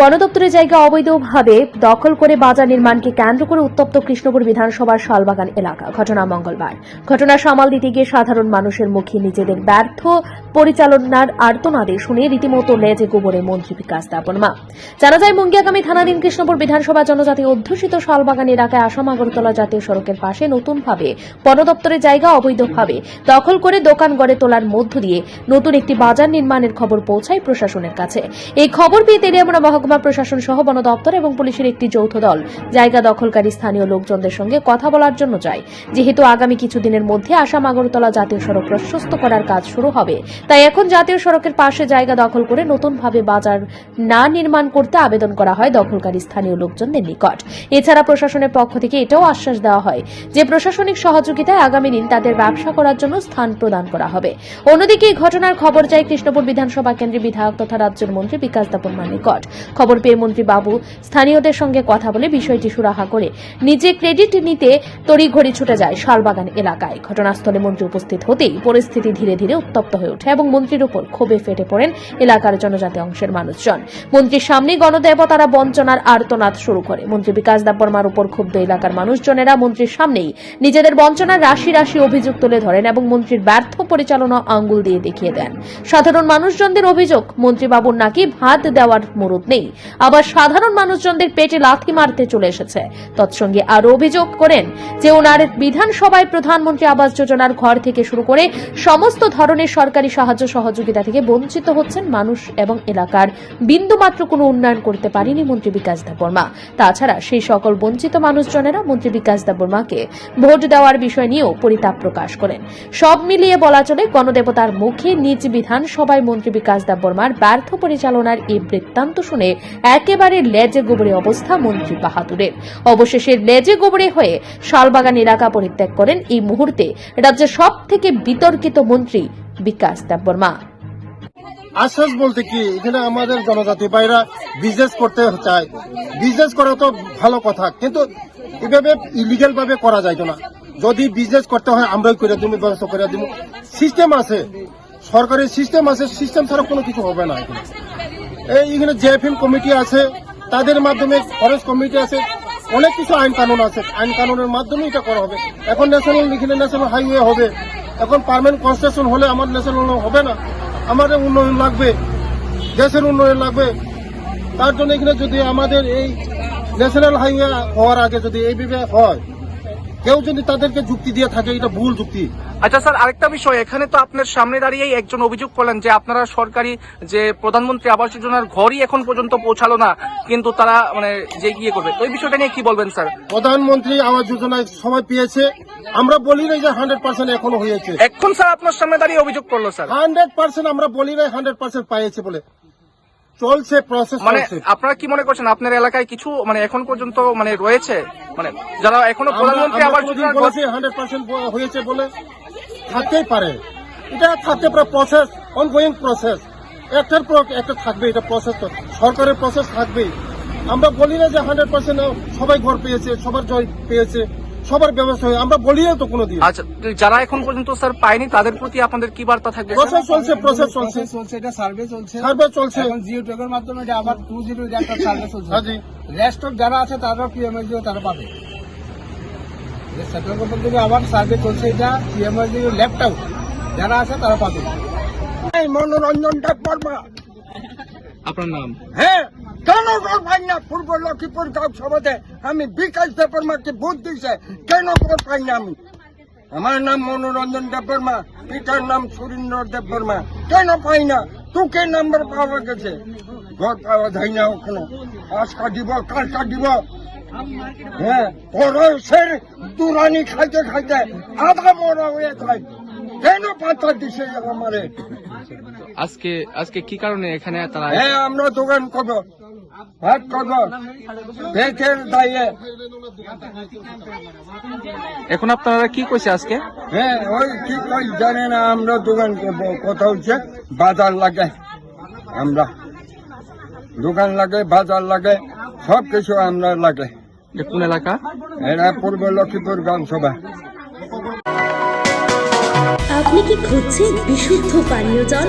বন দপ্তরের জায়গা অবৈধভাবে দখল করে বাজার নির্মাণকে কেন্দ্র করে উত্তপ্ত কৃষ্ণপুর বিধানসভার শালবাগান এলাকা। ঘটনা মঙ্গলবার। ঘটনা সামাল দিতে গিয়ে সাধারণ মানুষের মুখে নিজেদের ব্যর্থ পরিচালনার আর্তনাদে শুনে রীতিমতো লেজে গোবরে মন্ত্রী বিকাশ দাপনমা জানা যায়, মুঙ্গিয়াগামী থানাধীন কৃষ্ণপুর বিধানসভা জনজাতি অধ্যুষিত শালবাগান এলাকায় আসাম আগরতলা জাতীয় সড়কের পাশে নতুনভাবে বন দপ্তরের জায়গা অবৈধভাবে দখল করে দোকান গড়ে তোলার মধ্য দিয়ে নতুন একটি বাজার নির্মাণের খবর পৌঁছায় প্রশাসনের কাছে। এই খবর পেয়ে তেলিয়ামুড়া মহকুমা প্রশাসন সহ বন দপ্তর এবং পুলিশের একটি যৌথ দল জায়গা দখলকারী স্থানীয় লোকজনদের সঙ্গে কথা বলার জন্য যায়। যেহেতু আগামী কিছুদিনের মধ্যে আসাম আগরতলা জাতীয় সড়ক প্রশস্ত করার কাজ শুরু হবে, তাই এখন জাতীয় সড়কের পাশে জায়গা দখল করে নতুনভাবে বাজার না নির্মাণ করতে আবেদন করা হয় দখলকারী স্থানীয় লোকজনদের নিকট। এছাড়া প্রশাসনের পক্ষ থেকে এটাও আশ্বাস দেওয়া হয় যে প্রশাসনিক সহযোগিতায় আগামী দিন তাদের ব্যবসা করার জন্য স্থান প্রদান করা হবে। অন্যদিকে এই ঘটনার খবর যায় কৃষ্ণপুর বিধানসভা কেন্দ্রের বিধায়ক তথা রাজ্যের মন্ত্রী বিকাশ দাপনমার নিকট খবর পেয়ে মন্ত্রী বাবু স্থানীয়দের সঙ্গে কথা বলে বিষয়টি সুরাহা করে নিজে ক্রেডিট নিতে তড়িঘড়ি ছুটে যায় শালবাগান এলাকায়। ঘটনাস্থলে মন্ত্রী উপস্থিত হতেই পরিস্থিতি ধীরে ধীরে উত্তপ্ত হয়ে ওঠে এবং মন্ত্রীর উপর ক্ষোভে ফেটে পড়েন এলাকার জনজাতি অংশের মানুষজন। মন্ত্রীর সামনে গণদেবতারা বঞ্চনার আর্তনাদ শুরু করে। মন্ত্রী বিকাশ দাপরমার উপর ক্ষুব্ধ এলাকার মানুষজনেরা মন্ত্রীর সামনেই নিজেদের বঞ্চনার রাশি রাশি অভিযোগ তুলে ধরেন এবং মন্ত্রীর ব্যর্থ পরিচালনা আঙ্গুল দিয়ে দেখিয়ে দেন। সাধারণ মানুষজনদের অভিযোগ, মন্ত্রীবাবুর নাকি ভাত দেওয়ার মুরুদ নেই। আবার সাধারণ মানুষজনদের পেটে লাথি মারতে চলে এসেছে। তৎসঙ্গে আরও অভিযোগ করেন যে ওনার বিধানসভায় প্রধানমন্ত্রী আবাস যোজনার ঘর থেকে শুরু করে সমস্ত ধরনের সরকারি সাহায্য সহযোগিতা থেকে বঞ্চিত হচ্ছেন মানুষ এবং এলাকার বিন্দুমাত্র কোনো উন্নয়ন করতে পারেনি মন্ত্রী বিকাশ দেববর্মা। তাছাড়া সেই সকল বঞ্চিত মানুষজনেরা মন্ত্রী বিকাশ দেববর্মাকে ভোট দেওয়ার বিষয় নিয়েও পরিতাপ প্রকাশ করেন। সব মিলিয়ে বলা চলে, গণদেবতার মুখে নিজ বিধানসভায় মন্ত্রী বিকাশ দেববর্মার ব্যর্থ পরিচালনার এই বৃত্তান্ত শুনে একেবারে লেজে গোবরে অবস্থা মন্ত্রী বাহাদুরের। অবশেষে লেজে গোবরে হয়ে শালবাগান এলাকা পরিত্যাগ করেন এই মুহূর্তে রাজ্যের সব থেকে বিতর্কিত মন্ত্রী বিকাশ দেববর্মা। আশ্বাস বলতে কি, এখানে আমাদের জনজাতি ভাইরা বিজনেস করতে চায়। বিজনেস করা তো ভালো কথা, কিন্তু এভাবে ইলিগাল ভাবে করা যায় না। যদি বিজনেস করতে হয়, আমরাই করে দিব, ব্যবস্থা করে দিব। সিস্টেম আছে, সরকারের সিস্টেম আছে সিস্টেম ছাড়া কোনো কিছু হবে না এখানে। এই এখানে জেএফএম কমিটি আছে, তাদের মাধ্যমে ফরেস্ট কমিটি আছে, অনেক কিছু আইন কানুন আছে। আইন কানুনের মাধ্যমে এটা করা হবে। এখন ন্যাশনাল এখানে ন্যাশনাল হাইওয়ে হবে। এখন পার্মানেন্ট কনস্ট্রাকশন হলে আমার ন্যাশনাল হবে না। আমাদের উন্নয়ন লাগবে, দেশের উন্নয়ন লাগবে। তার জন্য এখানে যদি আমাদের এই ন্যাশনাল হাইওয়ে হওয়ার আগে যদি এইভাবে হয় কেউ যদি তাদেরকে যুক্তি দিয়ে থাকে এটা ভুল যুক্তি। আচ্ছা স্যার আরেকটা বিষয় এখানে তো আপনার সামনে দাঁড়িয়েই একজন অভিযোগ করলেন যে আপনারা সরকারি যে প্রধানমন্ত্রী আবাস যোজনার ঘরই এখন পর্যন্ত পৌঁছালো না কিন্তু তারা মানে যে ইয়ে করবে। এই বিষয়টা নিয়ে কি বলবেন স্যার? প্রধানমন্ত্রী আবাস যোজনায় সময় পেয়েছে। আমরা বলি নাই যে হান্ড্রেড পার্সেন্ট এখনও হয়েছে। এখন স্যার আপনার সামনে দাঁড়িয়ে অভিযোগ করল স্যার। হান্ড্রেড পার্সেন্ট আমরা বলি নাই হান্ড্রেড পার্সেন্ট পাইছে বলে। চলছে প্রসেস মানে আপনারা কি মনে করছেন আপনার এলাকায় কিছু মানে এখন পর্যন্ত মানে রয়েছে? মানে যারা এখনও প্রধানমন্ত্রী ঘর- বলেছি হান্ড্রেড পার্সেন্ট হয়েছে বলে থাকতেই পারে। এটা থাকতে পারে প্রসেস অনগোয়িং প্রসেস একটার পর একটা থাকবে এটা প্রসেস তো সরকারের প্রসেস থাকবেই। আমরা বলি না যে হান্ড্রেড পার্সেন্ট সবাই ঘর পেয়েছে সবার জয় পেয়েছে। সবার ব্যবস্থা হয়ে। আমরা বলি না তো কোনোদিন। আচ্ছা যারা এখন পর্যন্ত স্যার পায়নি তাদের প্রতি আপনাদের কি বার্তা থাকবে? প্রসেস চলছে প্রসেস চলছে। চলছে এটা সার্ভে চলছে। সার্ভে চলছে। এখন জিও টেকের মাধ্যমে এটা আবার টু জিরো একটা সার্ভে চলছে। হ্যাঁ জি। রেস্ট অফ যারা আছে তারা পিএমএসডিও তারা পাবে। সেন্ট্রাল গভর্নমেন্ট থেকে আবার সার্ভে চলছে এটা পিএমএসডি লেফট আউট যারা আছে তারা পাবে। এই মনোরঞ্জন বর্মা আপনার নাম? হ্যাঁ। কেন ভোট পাই না পূর্ব লক্ষ্মীপুর গাঁও সভাতে আমি বিকাশ দেব বর্মাকে ভোট দিছে কেন ভোট পাই না আমি? আমার নাম মনোরঞ্জন দেব বর্মা পিতার নাম সুরেন্দ্র দেব বর্মা কেন পাই না তোকে নাম্বার পাওয়া গেছে। ভোট পাওয়া যায় না ওখানে। আজকা দিব কালকা দিব। হ্যাঁ পরশের দুরানি খাইতে খাইতে আধা মরা হয়ে যায়। কেন পাতা দিছে আমারে? আজকে আজকে কি কারণে এখানে তারা হ্যাঁ আমরা দোকান করব। দায়ে এখন আপনারা কি কইছে আজকে? হ্যাঁ ওই কি কই জানে না আমরা দোকান কথা হচ্ছে বাজার লাগে আমরা। দোকান লাগে বাজার লাগে সব কিছু আমরা লাগে। যে কোন এলাকা? এরা পূর্ব লক্ষ্মীপুর গ্রাম সভা আপনি কি খুঁজছেন বিশুদ্ধ পানীয় জল?